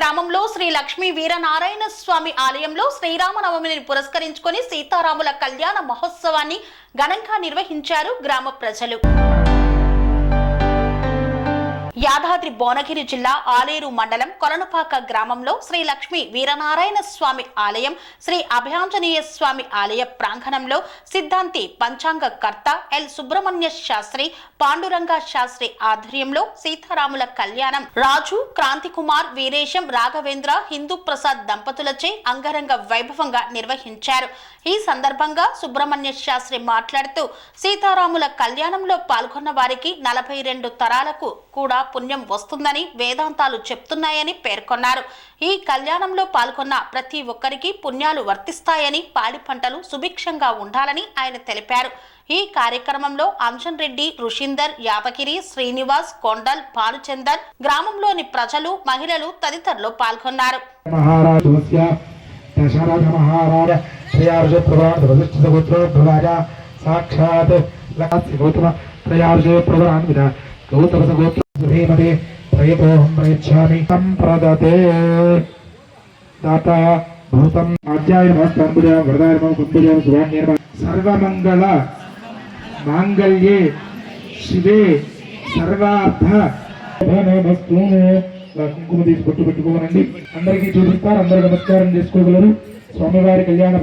గ్రామంలో శ్రీ లక్ష్మీ వీరనారాయణ స్వామి ఆలయంలో శ్రీరామనవమిని పురస్కరించుకొని సీతారాముల కళ్యాణ మహోత్సవాన్ని ఘనంగా నిర్వహించారు గ్రామ ప్రజలు. యాదాద్రి భువనగిరి జిల్లా ఆలేరు మండలం కొలనుపాక గ్రామంలో శ్రీ లక్ష్మీ వీరనారాయణ స్వామి ఆలయం శ్రీ అభయాంజనేయ స్వామి ఆలయ ప్రాంగణంలో సిద్ధాంతి పంచాంగకర్త ఎల్. సుబ్రహ్మణ్య శాస్త్రి పాండురంగ శాస్త్రి ఆధ్వర్యంలో సీతారాముల కళ్యాణం. రాజు క్రాంతికుమార్ వీరేశం రాఘవేంద్ర హిందూ ప్రసాద్ దంపతులచే అంగరంగ వైభవంగా నిర్వహించారు. ఈ సందర్భంగా సుబ్రహ్మణ్య శాస్త్రి మాట్లాడుతూ సీతారాముల కళ్యాణంలో పాల్గొన్న వారికి నలభై రెండు తరాలకు కూడా పుణ్యం వస్తుందని వేదాంతాలు చెప్తున్నాయని పేర్కొన్నారు. ఈ కళ్యాణంలో పాల్గొన్న ప్రతి ఒక్కరికి పుణ్యాలు వర్తిస్తాయని పాడి పంటలు సుభిక్షంగా ఉండాలని ఆయన తెలిపారు. ఈ కార్యక్రమంలో అంశన్ రెడ్డి రుషిందర్ యాదగిరి శ్రీనివాస్ కొండల్ పాలుచందర్ గ్రామంలోని ప్రజలు మహిళలు తదితరులు పాల్గొన్నారు. సాక్షాత్ గౌతమ గౌతమ ధీమహి త్రయతోహం ప్రయచ్చామి తం ప్రదతే దాత భూతం ఆధ్యాయమస్తంబుజాం వరదాయమం కుంభుజాం శుభాన్యర్మ సర్వమంగళ మాంగళ్యే శివే సర్వార్థ వస్తువు కుంకుమ తీసి కొట్టు పెట్టుకోవాలండి. అందరికీ చూపిస్తారు అందరూ నమస్కారం చేసుకోగలరు. స్వామివారి కళ్యాణం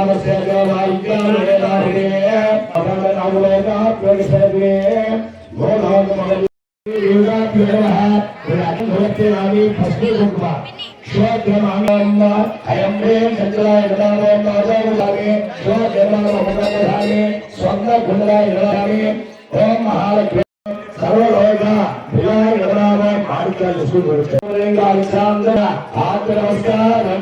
వదోవరాధ్యాంతర్వాభవందే సావధాన వసంత లక్ష్మే వదనాథ లక్ష్మే సింహోగ్రే సావధాన శుభలగ్రే శుభంగళాయ వదోవరాభ్యాం వదనాభవందే సావధాన శుభలగ్రే సావధాన వదోవరాభ్యాం వదనాభవందే ఓం మహాలక్ష్మి. సర్వలోక విజయ గణనామ మాణిక్యాలు అలెగ్జాండర్ ఆత్మ నమస్కారం. సమర్పణ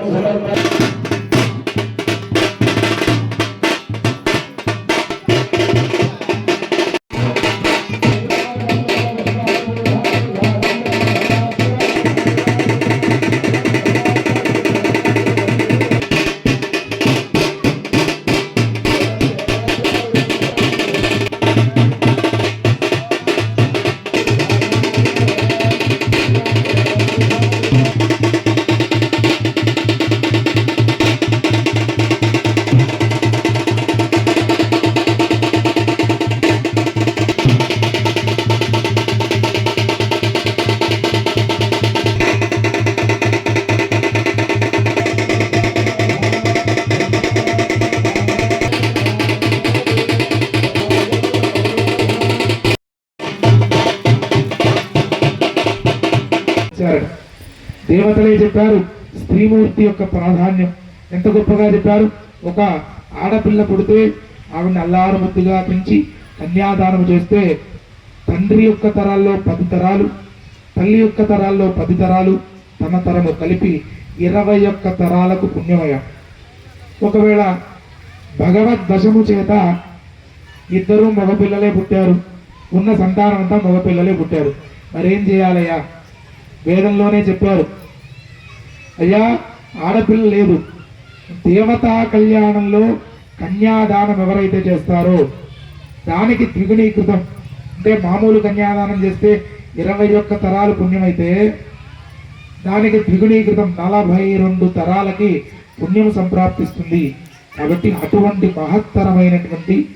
ఇచ్చారు. దేవతలే చెప్పారు స్త్రీమూర్తి యొక్క ప్రాధాన్యం. ఎంత గొప్పగా చెప్పారు? ఒక ఆడపిల్ల పుడితే ఆవిడని అల్లారముద్దుగా పెంచి కన్యాదానం చేస్తే తండ్రి యొక్క తరాల్లో పది తరాలు తల్లి యొక్క తరాల్లో పది తరాలు తన తరము కలిపి ఇరవై ఒక్క తరాలకు పుణ్యమయ. ఒకవేళ భగవద్ దశము చేత ఇద్దరు మగపిల్లలే పుట్టారు ఉన్న సంతానం అంతా మగపిల్లలే పుట్టారు. మరేం చేయాలయ్యా? వేదంలోనే చెప్పారు. అయ్యా ఆడపిల్ల లేదు. దేవతా కళ్యాణంలో కన్యాదానం ఎవరైతే చేస్తారో దానికి ద్విగుణీకృతం. అంటే మామూలు కన్యాదానం చేస్తే ఇరవై ఒక్క తరాలు పుణ్యమైతే దానికి ద్విగుణీకృతం నలభై రెండు తరాలకి పుణ్యం సంప్రాప్తిస్తుంది. కాబట్టి అటువంటి మహత్తరమైనటువంటి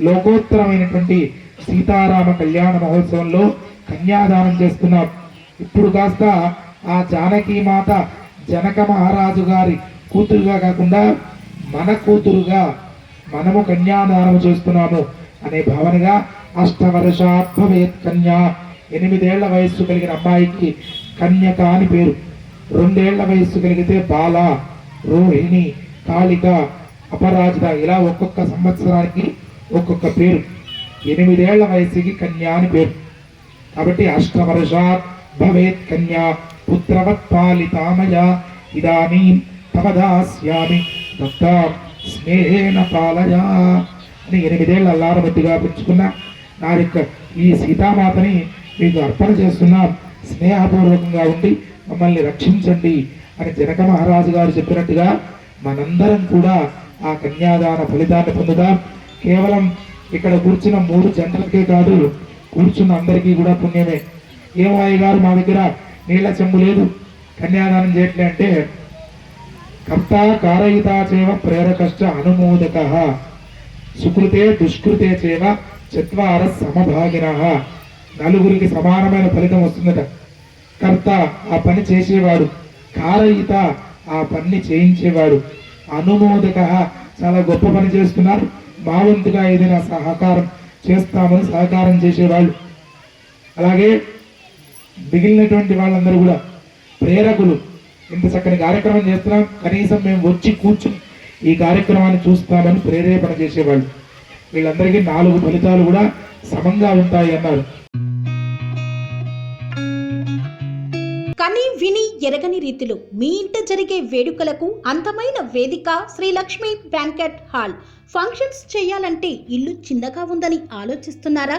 లోకోత్తరమైనటువంటి సీతారామ కళ్యాణ మహోత్సవంలో కన్యాదానం చేస్తున్నారు. ఇప్పుడు కాస్త ఆ జానకి మాత జనక మహారాజు గారి కూతురుగా కాకుండా మన కూతురుగా మనము కన్యాదానం చేస్తున్నాము అనే భావనగా అష్టవర్షాత్మవేత్ కన్యా. ఎనిమిదేళ్ళ వయస్సు కలిగిన అమ్మాయికి కన్యక అని పేరు. రెండేళ్ళ వయస్సు కలిగితే బాల రోహిణి కాళిక అపరాజిత ఇలా ఒక్కొక్క సంవత్సరానికి ఒక్కొక్క పేరు. ఎనిమిదేళ్ళ వయసుకి కన్యా అని పేరు. కాబట్టి అష్టవర్షాత్ భవేత్ కన్యా పుత్రవత్ పాలితామయ ఇదానీ తమదాస్యామి దత్తాం స్నేహేన పాలయ అని ఎనిమిదేళ్ళ అల్లారబద్దిగా పెంచుకున్న నా యొక్క ఈ సీతామాతని మీకు అర్పణ చేస్తున్నాం. స్నేహపూర్వకంగా ఉండి మమ్మల్ని రక్షించండి అని జనక మహారాజు గారు చెప్పినట్టుగా మనందరం కూడా ఆ కన్యాదాన ఫలితాన్ని పొందుదాం కేవలం ఇక్కడ కూర్చున్న మూడు జంటలకే కాదు కూర్చున్న అందరికీ కూడా పుణ్యమే. ఏమో గారు మా దగ్గర నీళ్ళ చెంబు లేదు. కన్యాదానం చేయట్లే అంటే కర్త కారయిత చేవ ప్రేరకశ్చ అనుమోదక. సుకృతే దుష్కృతే చేవ చత్వార సమభాగిన. నలుగురికి సమానమైన ఫలితం వస్తుందట. కర్త ఆ పని చేసేవాడు కారయిత ఆ పని చేయించేవాడు. అనుమోదక చాలా గొప్ప పని చేస్తున్నారు. మా వంతుగా ఏదైనా సహకారం చేస్తామని సహకారం చేసేవాళ్ళు. అలాగే మిగిలినటువంటి వాళ్ళందరూ కూడా ప్రేరకులు. ఇంత చక్కని కార్యక్రమం చేస్తున్నాం. కనీసం మేము వచ్చి కూర్చుని ఈ కార్యక్రమాన్ని చూస్తామని ప్రేరేపణ చేసేవాళ్ళు. వీళ్ళందరికీ నాలుగు ఫలితాలు కూడా సమంగా ఉంటాయి అన్నారు. కని విని ఎరగని రీతిలో మీ ఇంట జరిగే వేడుకలకు అందమైన వేదిక Sri Lakshmi banquet hall. Functions చేయాలంటే ఇల్లు చిన్నగా ఉందని ఆలోచిస్తున్నారా?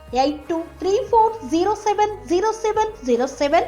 eight two three four zero seven zero seven zero seven